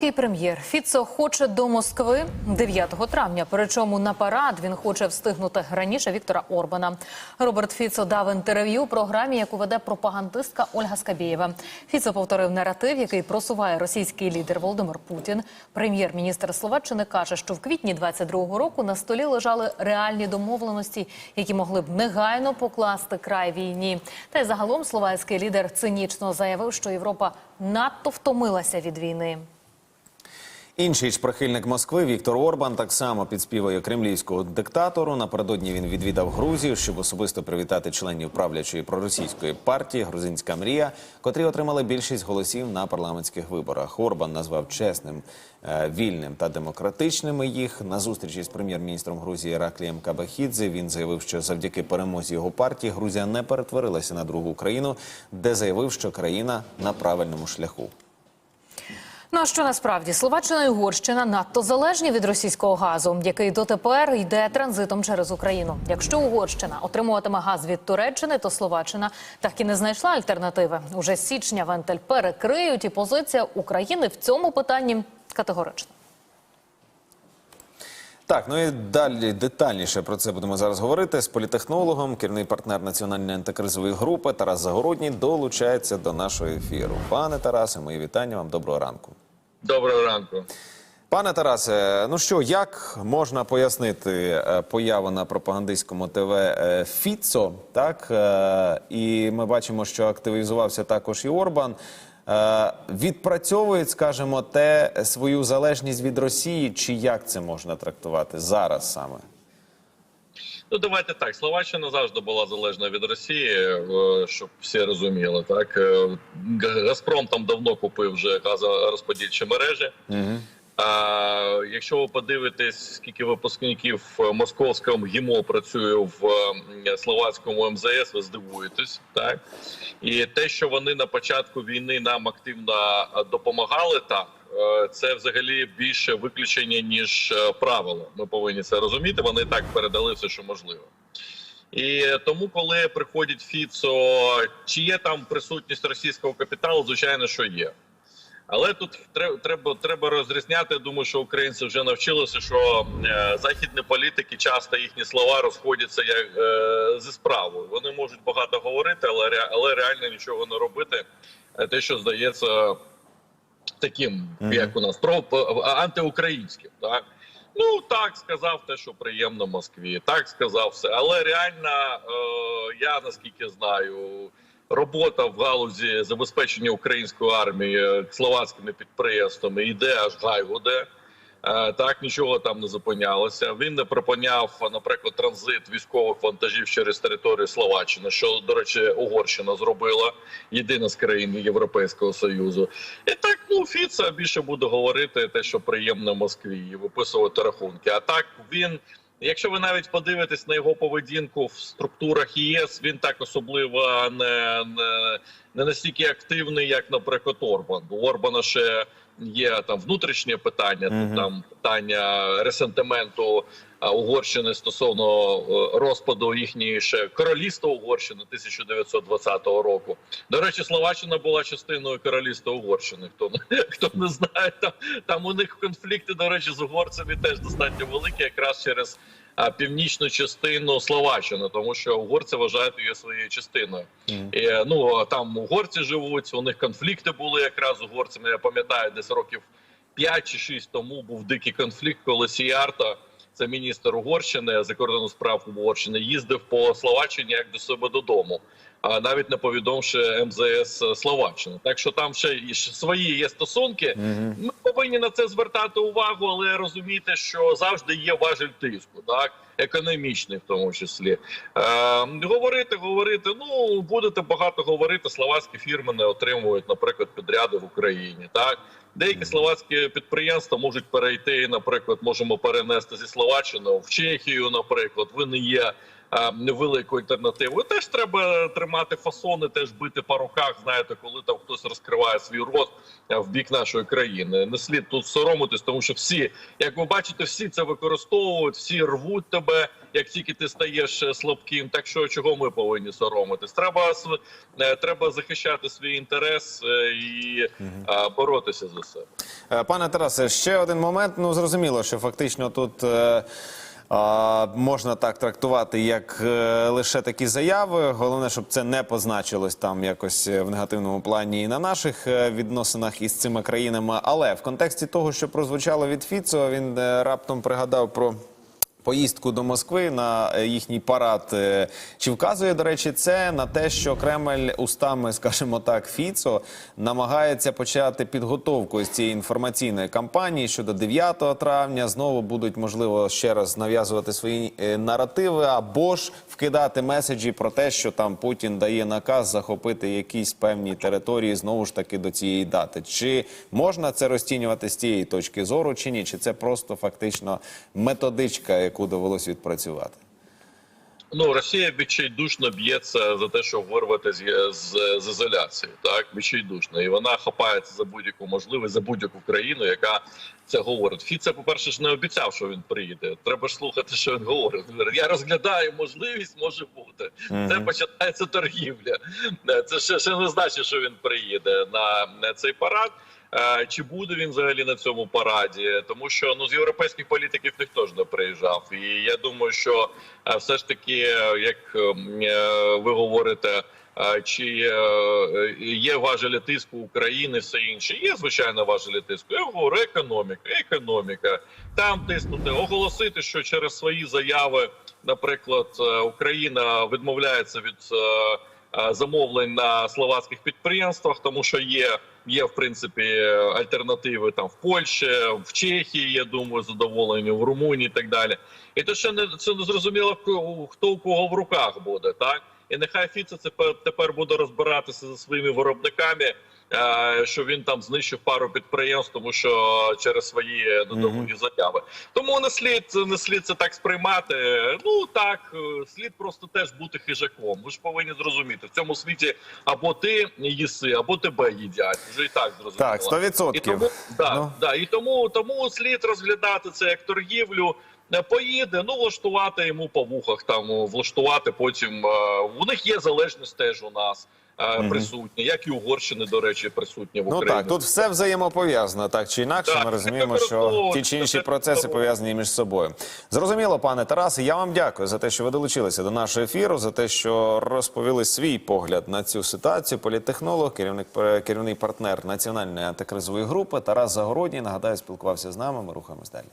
І прем'єр Фіцо хоче до Москви 9 травня. Причому на парад він хоче встигнути раніше Віктора Орбана. Роберт Фіцо дав інтерв'ю програмі, яку веде пропагандистка Ольга Скабєєва. Фіцо повторив наратив, який просуває російський лідер Володимир Путін. Прем'єр-міністр Словаччини каже, що в квітні 22-го року на столі лежали реальні домовленості, які могли б негайно покласти край війні. Та й загалом словацький лідер цинічно заявив, що Європа надто втомилася від війни. Інший ж прихильник Москви Віктор Орбан так само підспівує кремлівського диктатору. Напередодні він відвідав Грузію, щоб особисто привітати членів правлячої проросійської партії Грузинська мрія, котрі отримали більшість голосів на парламентських виборах. Орбан назвав чесним, е, вільним та демократичними їх. На зустрічі з прем'єр-міністром Грузії Раклієм Кабахідзе він заявив, що завдяки перемозі його партії Грузія не перетворилася на другу країну, де заявив, що країна на правильному шляху. Ну а що насправді Словаччина і Угорщина надто залежні від російського газу, який дотепер йде транзитом через Україну. Якщо Угорщина отримуватиме газ від Туреччини, то Словаччина так і не знайшла альтернативи. Уже з січня вентиль перекриють, і позиція України в цьому питанні категорична. Так, ну і далі детальніше про це будемо зараз говорити з політехнологом, керівний партнер національної антикризової групи Тарас Загородній долучається до нашого ефіру. Пане Тарасе, мої вітання вам. Доброго ранку. Доброго ранку. Пане Тарасе, ну що, як можна пояснити е, появу на пропагандистському ТВ е, Фіцо? Так е, і ми бачимо, що активізувався також і Орбан. Відпрацьовують, скажімо, те свою залежність від Росії, чи як це можна трактувати зараз саме? Ну давайте так. Словаччина завжди була залежна від Росії, е, щоб всі розуміли. Так Е, Газпром там давно купив вже газорозподільчі мережі. Угу. А якщо ви подивитесь, скільки випускників московського МГІМО працює в е, словацькому МЗС, ви здивуєтесь, так і те, що вони на початку війни нам активно е, допомагали, так е, це взагалі більше виключення ніж е, правило. Ми повинні це розуміти. Вони так передали все, що можливо. І тому, коли приходить Фіцо, чи є там присутність російського капіталу, звичайно, що є. Але тут треба треба, розрізняти. Я думаю, що українці вже навчилися, що е, західні політики часто їхні слова розходяться як е, зі справою. Вони можуть багато говорити, але але реально нічого не робити. Е, Те, що здається таким, Мгм. як у нас про антиукраїнським, так. Ну так сказав те, що приємно Москві, так сказав все. Але реально, е, я наскільки знаю, робота в галузі забезпечення української армії е, словацькими підприємствами йде аж гайгуде. Е, Так нічого там не зупинялося. Він не припиняв, наприклад, транзит військових вантажів через територію Словаччини, що до речі, Угорщина зробила єдина з країн Європейського союзу. І так ну Фіца більше буде говорити те, що приємно Москві, і виписувати рахунки. А так він. Якщо ви навіть подивитесь на його поведінку в структурах ЄС, він так особливо не, не, не настільки активний, як, наприклад, Орбан. У Орбана ще є там внутрішнє питання, Мгм. тут там питання ресентименту Угорщини стосовно е, розпаду їхньої ще королівства Угорщини 1920 року. До речі, Словаччина була частиною королівства Угорщини. Хто хто не знає, там там у них конфлікти, до речі, з угорцями теж достатньо великі, якраз через північну частину Словаччини, тому що угорці вважають її своєю частиною. І, ну там угорці живуть, у них конфлікти були якраз з угорцями. Я пам'ятаю, десь років 5 чи 6 тому був дикий конфлікт, коли Сіярто, це міністр Угорщини закордонних справ Угорщини, їздив по Словаччині як до себе додому, а навіть не повідомивши МЗС Словаччини. Так що там ще і свої є стосунки. Угу. Ми повинні на це звертати увагу, але розуміти, що завжди є важель тиску, так економічний, в тому числі. Е, говорити, говорити. Ну будете багато говорити. Словацькі фірми не отримують, наприклад, підряди в Україні. Так деякі словацькі підприємства можуть перейти. Наприклад, можемо перенести зі Словаччини в Чехію. Наприклад, вони є невелику альтернативу. Теж треба тримати фасони, теж бити по руках. Знаєте, коли там хтось розкриває свій рот в бік нашої країни. Не слід тут соромитись, тому що всі, як ви бачите, всі це використовують, всі рвуть тебе, як тільки ти стаєш е, слабким. Так що чого ми повинні соромитись? Треба е, треба захищати свій інтерес е, і боротися за себе. Пане Тарасе, ще один момент. Ну зрозуміло, що фактично тут. Можна так трактувати, як е, лише такі заяви. Головне, щоб це не позначилось там якось е, в негативному плані і на наших е, відносинах із цими країнами. Але в контексті того, що прозвучало від Фіцо, він раптом пригадав про. Поїздку до Москви на е, їхній парад Е, чи вказує, до речі, це на те, що Кремль устами, скажімо так, Фіцо намагається почати підготовку з цієї інформаційної кампанії щодо 9 травня. Знову будуть можливо ще раз нав'язувати свої е, наративи або ж вкидати меседжі про те, що там Путін дає наказ захопити якісь певні території знову ж таки до цієї дати. Чи можна це розцінювати з цієї точки зору, чи ні? Чи це просто фактично методичка, яку довелось відпрацювати? Ну, Росія відчайдушно б'ється за те, щоб вирвати з, з, з ізоляції, так відчайдушно, і вона хапається за будь-яку можливість за будь-яку країну, яка це говорить. Фіце, по перше, ж не обіцяв, що він приїде. Треба ж слухати, що він говорить. Я розглядаю можливість, може бути. Це починається торгівля. Це ще, ще не значить, що він приїде на цей парад. Е, Чи буде він взагалі на цьому параді? Тому що ну з європейських політиків ніхто ж не приїжджав. І я думаю, що е, все ж таки, е, як ви говорите. Чи є важелі тиску України, все інше? Є звичайно важелі тиску. Я говорю, економіка, економіка. Там тиснути, оголосити, що через свої заяви, наприклад, Україна відмовляється від замовлень на словацьких підприємствах, тому що є, є в принципі альтернативи там в Польщі, в Чехії. Я думаю, задоволені в Румунії і так далі. І то ще не це не зрозуміло, хто у кого в руках буде, так. І нехай Фіце це пе- тепер буде розбиратися за своїми виробниками, що він там знищив пару підприємств, тому що через свої недолугі заяви. Тому не слід не слід це так сприймати. Ну так е, слід просто теж бути хижаком. Ви ж повинні зрозуміти в цьому світі або ти їси, або тебе їдять. Вже і так зрозуміло. Так, 100%. І тому, да, Ну. да, і тому, тому слід розглядати це як торгівлю. Не поїде, ну влаштувати йому по вухах, там влаштувати потім. е, У них є залежність теж у нас е, присутня, як і Угорщини, до речі, присутня в Ну так, тут все взаємопов'язано, так чи інакше. Так, Ми розуміємо, що ті чи інші процеси пов'язані між собою. Зрозуміло, пане Тарасе, я вам дякую за те, що ви долучилися до нашого ефіру, за те, що розповіли свій погляд на цю ситуацію. Політтехнолог, керівник керівний партнер національної антикризової групи Тарас Загородній. Нагадаю, спілкувався з нами. Ми рухаємось далі.